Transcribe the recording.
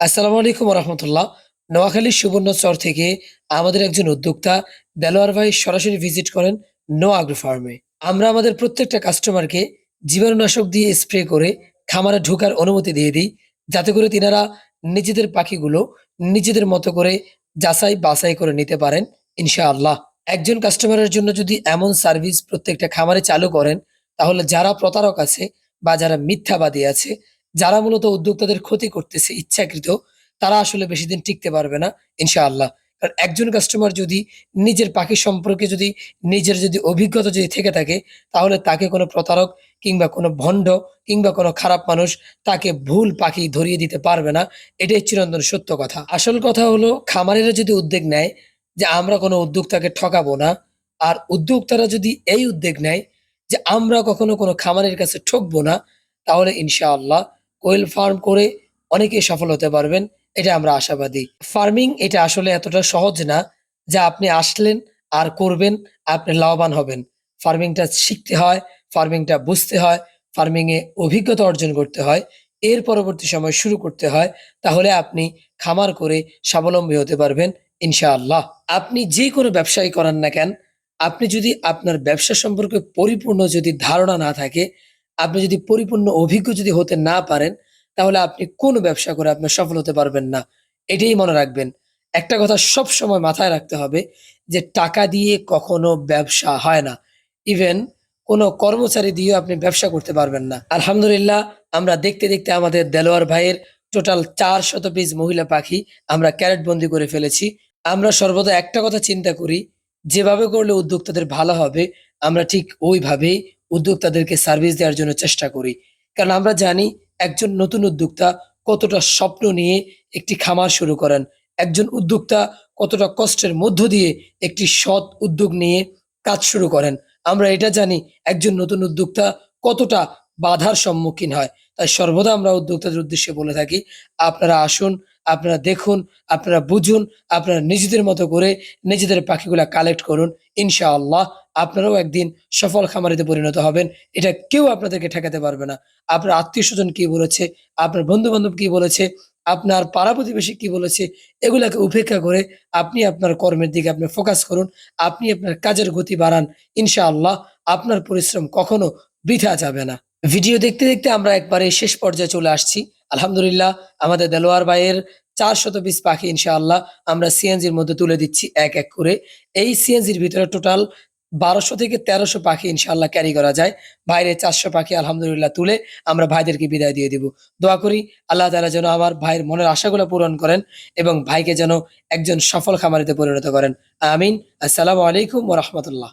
আসসালামু আলাইকুম রহমতুল্লাহ নোয়াখালীর সুবর্ণচর থেকে আমাদের একজন উদ্যোক্তা দেলোয়ার ভাই সরাসরি ভিজিট করেন নো আগ্রো ফার্মে। আমরা আমাদের প্রত্যেকটা কাস্টমারকে জীবাণুনাশক দিয়ে স্প্রে করে খামারে ঢোকার অনুমতি দিয়ে দিই, যাতে করে তিনারা নিজেদের পাখিগুলো নিজেদের মতো করে যাচাই বাছাই করে নিতে পারেন, ইনশাআল্লাহ। একজন কাস্টমারের জন্য যদি এমন সার্ভিস প্রত্যেকটা খামারে চালু করেন, তাহলে যারা প্রতারক আছে বা যারা মিথ্যাবাদী আছে যারা মূলত উদ্যোক্তাদের ক্ষতি করতেছে ইচ্ছাকৃত, তারা আসলে বেশি দিন টিকতে পারবে না, ইনশাআল্লাহ। কারণ একজন কাস্টমার যদি নিজের পাখি সম্পর্কে যদি, নিজের যদি অভিজ্ঞতা যদি থেকে থাকে, তাহলে তাকে কোনো প্রতারক কিংবা কোনো ভণ্ড কিংবা কোনো খারাপ মানুষ তাকে ভুল পাখি ধরিয়ে দিতে পারবে না, এটাই চিরন্তন সত্য কথা। আসল কথা হলো, খামারিরা যদি উদ্যোগ নেয় যে আমরা কোনো উদ্যোক্তাকে ঠকাবো না, আর উদ্যোক্তারা যদি এই উদ্যোগ নেয় যে আমরা কখনো কোনো খামারের কাছে ঠকবো না, তাহলে ইনশাআল্লাহ কোয়েল ফার্ম করে অনেকেই সফল হতে পারবেন, এটা আমরা আশাবাদী। ফার্মিং এটা আসলে এতটা সহজ না যা আপনি আসলেন আর করবেন, আপনি লাভবান হবেন। ফার্মিংটা শিখতে হয়, ফার্মিংটা বুঝতে হয় ফার্মিং এ অভিজ্ঞতা অর্জন করতে হয়, এর পরবর্তী সময় শুরু করতে হয়, তাহলে আপনি খামার করে স্বাবলম্বী হতে পারবেন, ইনশাআল্লাহ। আপনি যে কোনো ব্যবসায়ী করেন না কেন, আপনি যদি আপনার ব্যবসা সম্পর্কে পরিপূর্ণ যদি ধারণা না থাকে আপনি যদি পরিপূর্ণ অভিজ্ঞ যদি হতে না পারেন, তাহলে আপনি কোন ব্যবসা করে আপনি সফল হতে পারবেন না। এটাই মনে রাখবেন। একটা কথা সব সময় মাথায় রাখতে হবে যে টাকা দিয়ে কখনো ব্যবসা হয় না। ইভেন কোনো কর্মচারী দিয়েও আপনি ব্যবসা করতে পারবেন না। আলহামদুলিল্লাহ, আমরা দেখতে দেখতে আমাদের দেলোয়ার ভাইয়ের টোটাল চার শত পিস মহিলা পাখি আমরা ক্যারেট বন্দি করে ফেলেছি। আমরা সর্বদা একটা কথা চিন্তা করি, যেভাবে করলে উদ্যোক্তাদের ভালো হবে, আমরা ঠিক ওইভাবেই উদ্যোক্তাদেরকে সার্ভিস দেওয়ার জন্য চেষ্টা করি। কারণ আমরা জানি একজন নতুন উদ্যোক্তা কতটা স্বপ্ন নিয়ে একটি খামার শুরু করেন। একজন উদ্যোক্তা কতটা কষ্টের মধ্য দিয়ে একটি সৎ উদ্যোগ নিয়ে কাজ শুরু করেন। আমরা এটা জানি, একজন নতুন উদ্যোক্তা কতটা বাধার সম্মুখীন হয়। তাই সর্বদা আমরা উদ্যোক্তাদের উদ্দেশ্যে বলে থাকি, আপনারা আসুন, আপনারা দেখুন, আপনারা বুঝুন, আপনারা নিজেদের মতো করে নিজেদের পাখিগুলা কালেক্ট করুন। ইনশাআল্লাহ আপনারাও একদিন সফল খামারিতে পরিণত হবেন। এটা কেউ আপনাদেরকে ঠেকাতে পারবে না। আপনার আত্মীয় স্বজন কি বলেছে, আপনার বন্ধু বান্ধব কি বলেছে, আপনার পাড়া প্রতিবেশী কি বলেছে, এগুলাকে উপেক্ষা করে আপনি আপনার কর্মের দিকে আপনি ফোকাস করুন। আপনি আপনার কাজের গতি বাড়ান। ইনশাআল্লাহ আপনার পরিশ্রম কখনো বৃথা যাবে না। ভিডিও দেখতে দেখতে আমরা একবারে শেষ পর্যায়ে চলে আসছি। আলহামদুলিল্লাহ, আমাদের দেলোয়ার ভাইয়ের চার শত পিস পাখি ইনশাআল্লাহ আমরা সিএনজির মধ্যে তুলে দিচ্ছি এক এক করে। এই সিএনজির ভিতরে টোটাল বারোশো থেকে তেরোশো পাখি ইনশাআল্লাহ ক্যারি করা যায়। বাইরে চারশো পাখি আলহামদুলিল্লাহ তুলে আমরা ভাইদেরকে বিদায় দিয়ে দিব। দোয়া করি আল্লাহ তালা যেন আমার ভাইয়ের মনের আশাগুলো পূরণ করেন এবং ভাইকে যেন একজন সফল খামারিতে পরিণত করেন। আমিন। আসসালামু আলাইকুম রহমতুল্লাহ।